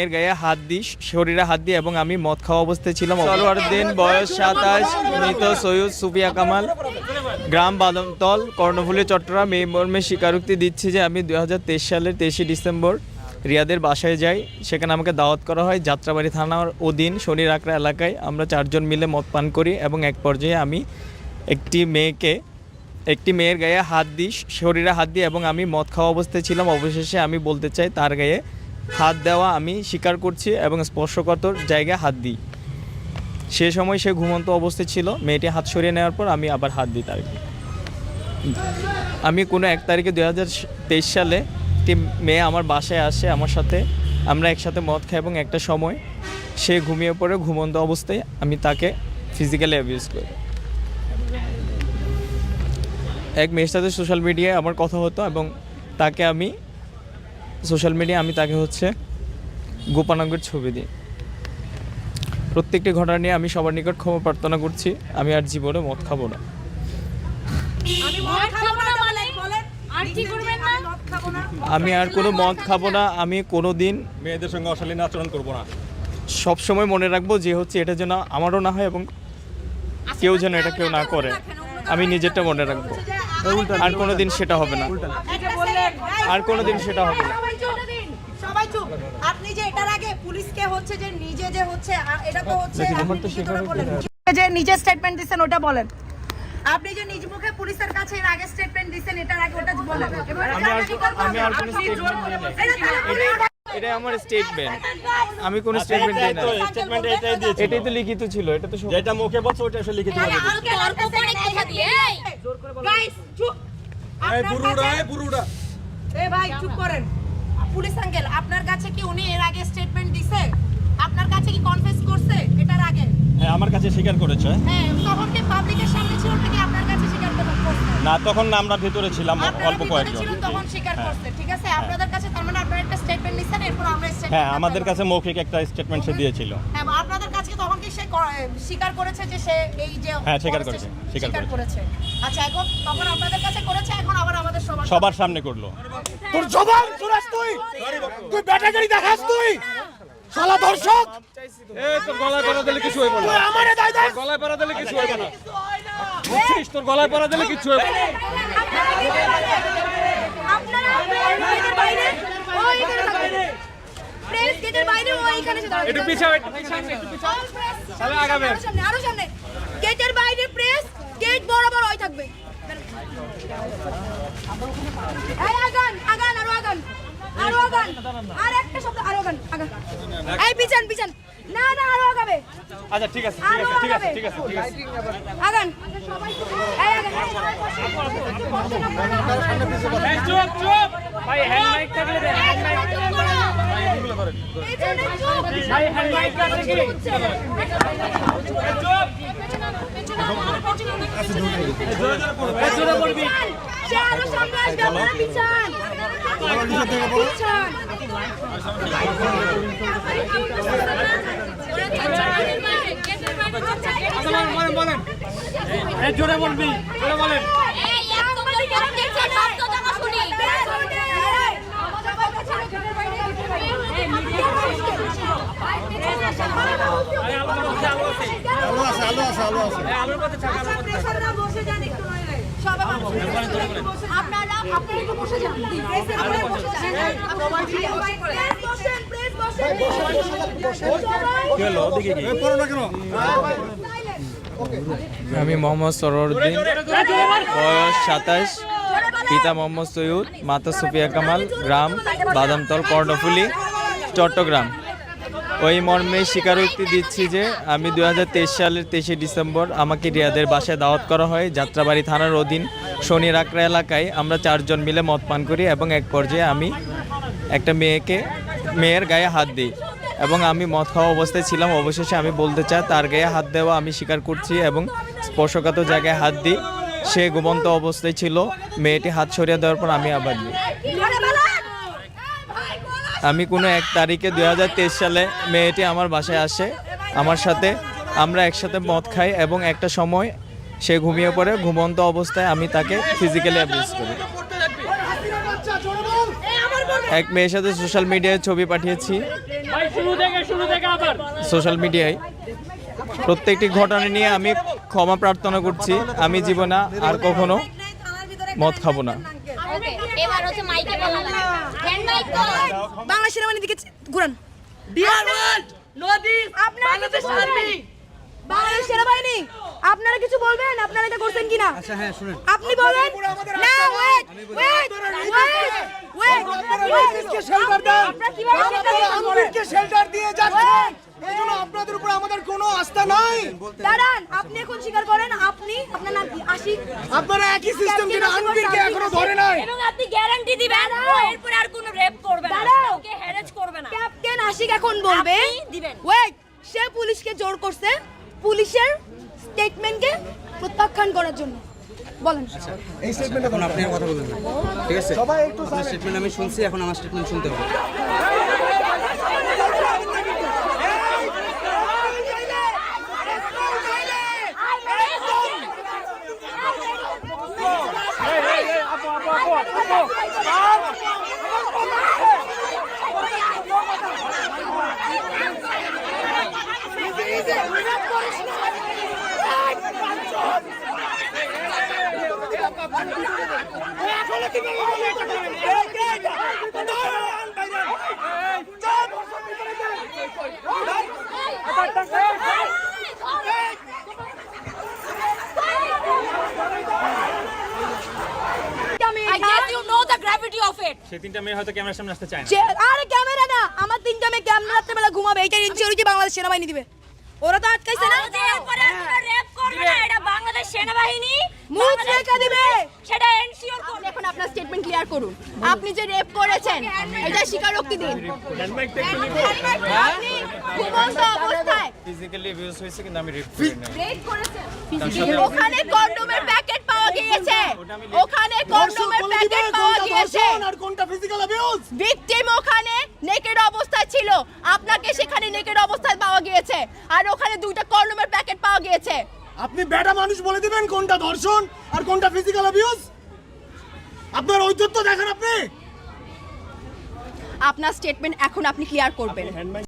মেয়ের গায়ে হাত দিই শরীরে হাত দিই এবং আমি মদ খাওয়া অবস্থায় ছিলাম। সলোয়ার দিন বয়স সাতাশ, মৃত সৈয়দ সুফিয়া কামাল, গ্রাম বাদমতল, কর্ণফুলী, চট্টগ্রাম, এই মর্মে স্বীকারোক্তি দিচ্ছি যে আমি দুই সালের তেইশে ডিসেম্বর রিয়াদের বাসায় যাই। সেখানে আমাকে দাওয়াত করা হয় যাত্রাবাড়ি থানার অধীন শনি রাকড়া এলাকায়। আমরা চারজন মিলে মদ পান করি এবং এক পর্যায়ে আমি একটি মেয়েকে, একটি মেয়ের গায়ে হাত দিই শরীরে হাত দিই এবং আমি মদ খাওয়া অবস্থায় ছিলাম। অবশেষে আমি বলতে চাই, তার গায়ে হাত দেওয়া আমি স্বীকার করছি এবং স্পর্শকতর জায়গায় হাত দিই। সে সময় সে ঘুমন্ত অবস্থায় ছিল। মেয়েটি হাত সরিয়ে নেওয়ার পর আমি আবার হাত দিই তার আমি কোনো এক তারিখে দুই হাজার তেইশ সালে একটি মেয়ে আমার বাসায় আসে আমার সাথে। আমরা একসাথে মদ খাই এবং একটা সময় সে ঘুমিয়ে পড়ে ঘুমন্ত অবস্থায় আমি তাকে ফিজিক্যালি অ্যাবিউজ করি। এক মেয়ের সাথে সোশ্যাল মিডিয়ায় আমার কথা হতো এবং তাকে আমি সোশ্যাল মিডিয়া আমি তাকে হচ্ছে গোপানাঙ্গের ছবি দিই। প্রত্যেকটি ঘটনা নিয়ে আমি সবার নিকট ক্ষমা প্রার্থনা করছি। আমি আর জীবনে মদ খাব না। আমি মদ খাব না বলেন বলেন আর কি করবেন না? আমি মদ খাব না। আমি আর কোনো মদ খাব না আমি কোনো দিন মেয়েদের সঙ্গে অশালীন আচরণ করব না। সব সময় মনে রাখব যে হচ্ছে এটা যেন আমারও না হয় এবং কেউ যেন এটা কেউ না করে। আমি নিজেরটা মনে রাখব। আর কোনো দিন সেটা হবে না। আর কোনো দিন সেটা হবে না সবাই চুপ সবাই চুপ আপনি যে এটার আগে পুলিশকে হচ্ছে যে নিজে যে হচ্ছে এটা তো হচ্ছে আপনি ঠিকই করে বলেন। যে নিজে স্টেটমেন্ট দিছেন ওটা বলেন। আপনি যে নিজ মুখে পুলিশের কাছে এর আগে স্টেটমেন্ট দিছেন এটার আগে ওটা বলেন। আমি আর আমি কোনো স্টেটমেন্ট এটা আমার স্টেটমেন্ট আমি কোনো স্টেটমেন্ট দিই না স্টেটমেন্ট এটাই দিয়েছি এটাই তো লিখিত ছিল এটা তো সব- যেটা মুখে বলছো ওটা আসলে লিখিত ভাবে দিয়েছি। তর্ক করে কথা দিয়ে। এই গাইস চুপ। এই কাছে- এই বুড়ুটা এ ভাই চুপ করেন। পুলিশ আঙ্কেল আপনার কাছে কি উনি এর আগে স্টেটমেন্ট দিছে? আপনার কাছে কি কনফেস করছে? এটার আগে? হ্যাঁ আমার কাছে স্বীকার করেছে। হ্যাঁ তখন কি পাবলিকের সামনে ছিল নাকি আপনার কাছে স্বীকার করে- না তখন না আমরা ভিতরে ছিলাম অল্প কয়েকজন। তখন স্বীকার করতে ঠিক আছে? আপনাদের কাছে তার মানে আপনারা একটা স্টেটমেন্ট নিছেন এরপর আমরা হ্যাঁ আমাদের কাছে মৌখিক একটা স্টেটমেন্ট সে দিয়েছিল। হ্যাঁ বা আপনাদের কাছে তখন কি সে ক- স্বীকার করেছে যে সে এই যে হ্যাঁ, স্বীকার করেছে, স্বীকার করেছে। আচ্ছা এখন তখন আপনাদের কাছে করেছে এখন আবার আমাদের সবার সবার সামনে করল তোর জবান শুনাস তুই তুই ব্যাটাগিরি দেখাস তুই শালা দর্শক এই তোর গলায় পরা দিলে কিছু হইব না তুই আমারে দায় দাস গলায় পরা দিলে কিছু হইব না বুঝছিস তোর গলায় পরা দিলে কিছু হইব না আপনারা বাইরে ও এখানে থাকবে প্রেস গেটের বাইরে ও এখানে এসে একটু পিছাও একটু পিছাও একটু পিছাও। তাহলে আগাবে আরও সামনে আরও সামনে। গেটের বাইরে প্রেস গেট বরাবর ওই থাকবে। এই আগান আগান আরও আগান আরও আগান। আর একটা শব্দ আরও আগান আগান। এই পিছান পিছান। না না আরও আগাবে। আচ্ছা ঠিক আছে ঠিক আছে ঠিক আছে ঠিক আছে ঠিক আছে। আগান। এই আগান চুপ চুপ। ভাই হ্যান্ড মাইক থাকলে হ্যান্ড মাইক পেছনে চুপ ভাই হ্যান্ড মাইক আছে কি চুপ এই জোরে বলবি সে আরও সামনে আসবে আপনারা পিছান পিছান আচ্ছা বলেন জোরে বলবি জোরে বলেন এই একদম গরম দেখছে শব্দ জামা শুনি আরে আলো আছে আলো আছে আলো আছে আলো আছে আলো আছে এই আলোর কথা ছাড়া আচ্ছা প্রেসাররা বসে যান একটু নইলে সবাই বসে আপনারা আপনারা একটু বসে যান। আপনারা বসে যান বসেন প্লিজ বসেন। কি হলো? ওদিকে কি পড়ো না কেন? আমি মোহাম্মদ সরোরউদ্দিন বয়স সাতাশ পিতা মোহাম্মদ সৈয়দ মাতা সুফিয়া কামাল গ্রাম বাদামতল কর্ণফুলি চট্টগ্রাম। ওই মর্মে স্বীকারোক্তি দিচ্ছি যে আমি দু হাজার তেইশ সালের তেইশে ডিসেম্বর আমাকে রিয়াদের বাসায় দাওয়াত করা হয় যাত্রাবাড়ি থানার অধীন শনি রাকড়া এলাকায়। আমরা চারজন মিলে মদ পান করি এবং এক পর্যায়ে আমি একটা মেয়েকে, মেয়ের গায়ে হাত দিই এবং আমি মদ খাওয়া অবস্থায় ছিলাম। অবশেষে আমি বলতে চাই, তার গায়ে হাত দেওয়া আমি স্বীকার করছি এবং স্পর্শকাত জায়গায় হাত দিই। সে ঘুমন্ত অবস্থায় ছিল। মেয়েটি হাত সরিয়ে দেওয়ার পর আমি আবার দিই। আমি কোনো এক তারিখে দু হাজার তেইশ সালে মেয়েটি আমার বাসায় আসে, আমার সাথে আমরা একসাথে মদ খাই এবং একটা সময় সে ঘুমিয়ে পড়ে, ঘুমন্ত অবস্থায় আমি তাকে ফিজিক্যালি অ্যাবিউজ করি। এক মেয়ের সাথে সোশ্যাল মিডিয়ায় ছবি পাঠিয়েছি। সোশ্যাল মিডিয়ায় প্রত্যেকটি ঘটনা নিয়ে আমি ক্ষমা প্রার্থনা করছি। আমি জীবনে আর কখনো মদ খাব না। ওকে এবার হচ্ছে মাইকে বলা লাগে হ্যান্ড মাইক তো। বাংলা সেনাবাহিনীর দিকে ঘুরান। Dear world Bangladesh army. Bangladesh সেনাবাহিনী আপনারা কিছু বলবেন? আপনারা এটা করছেন কিনা? আচ্ছা হ্যাঁ শুনুন। আপনি বলেন। না ওয়েট ওয়েট ওয়েট ওয়েট আমিরকে শেল্টার দেন আপনারা শেল্টার দিয়ে যাচ্ছেন এই আপনাদের উপর আমাদের কোনো আস্থা নাই। দাঁড়ান আপনি এখন স্বীকার করেন আপনি আপনার নাম কি? আশিক? আপনারা একই সিস্টেম যেটা আমিরকে এখনও ধরে নাই। এবং আপনি গ্যারান্টি দিবেন এরপরে আর কোনো রেপ করবে না দাঁড়াও। ওকে হ্যারেজ করবে না। ক্যাপ্টেন আশিক এখন বলবে আপনি দিবেন। ওয়েট সে পুলিশকে জোর করছে পুলিশের স্টেটমেন্টকে প্রত্যাখ্যান করার জন্য বলেন এই স্টেটমেন্টটা এখন আপনি কথা বলবেন ঠিক আছে সবাই আপনার স্টেটমেন্ট আমি শুনছি এখন আমার স্টেটমেন্ট শুনতে হবে I guess you know সে মেয়ে হয়তো ক্যামেরা না তিনটা মেয়ে ক্যামেরা বেলা ঘুমাবে ইনসিওরিটি বাংলাদেশ সেনাবাহিনী দিবে ওরা তো আটকাইছে না বাংলাদেশ সেনাবাহিনী মুখ বাংলাদেশ দিবে সেটা এনশিওর করবে এখন আপনার স্টেটমেন্ট ক্লিয়ার করুন। আপনি যে রেপ করেছেন এটা স্বীকারোক্তি দিন। আপনি ঘুমন্ত অবস্থায় ফিজিক্যালি অ্যাবিউজ হয়েছে কিন্তু আমি রেপ করেছেন। ওখানে কন্ডোমের প্যাকেট পাওয়া গিয়েছে। ওখানে কন্ডোমের প্যাকেট পাওয়া গিয়েছে। আর কোনটা ফিজিক্যাল অ্যাবিউজ ভিকটিম ওখানে নেকেড অবস্থায় ছিল। আপনাকে সেখানে নেকেড অবস্থায় পাওয়া গিয়েছে। আর ওখানে দুইটা কন্ডোমের প্যাকেট পাওয়া গিয়েছে। আপনি বেটা মানুষ বলে দিবেন কোনটা ধর্ষণ আর কোনটা ফিজিক্যাল অ্যাবিউজ আপনার ঔদ্ধত্য দেখেন আপনি। আপনার স্টেটমেন্ট এখন আপনি ক্লিয়ার করবেন।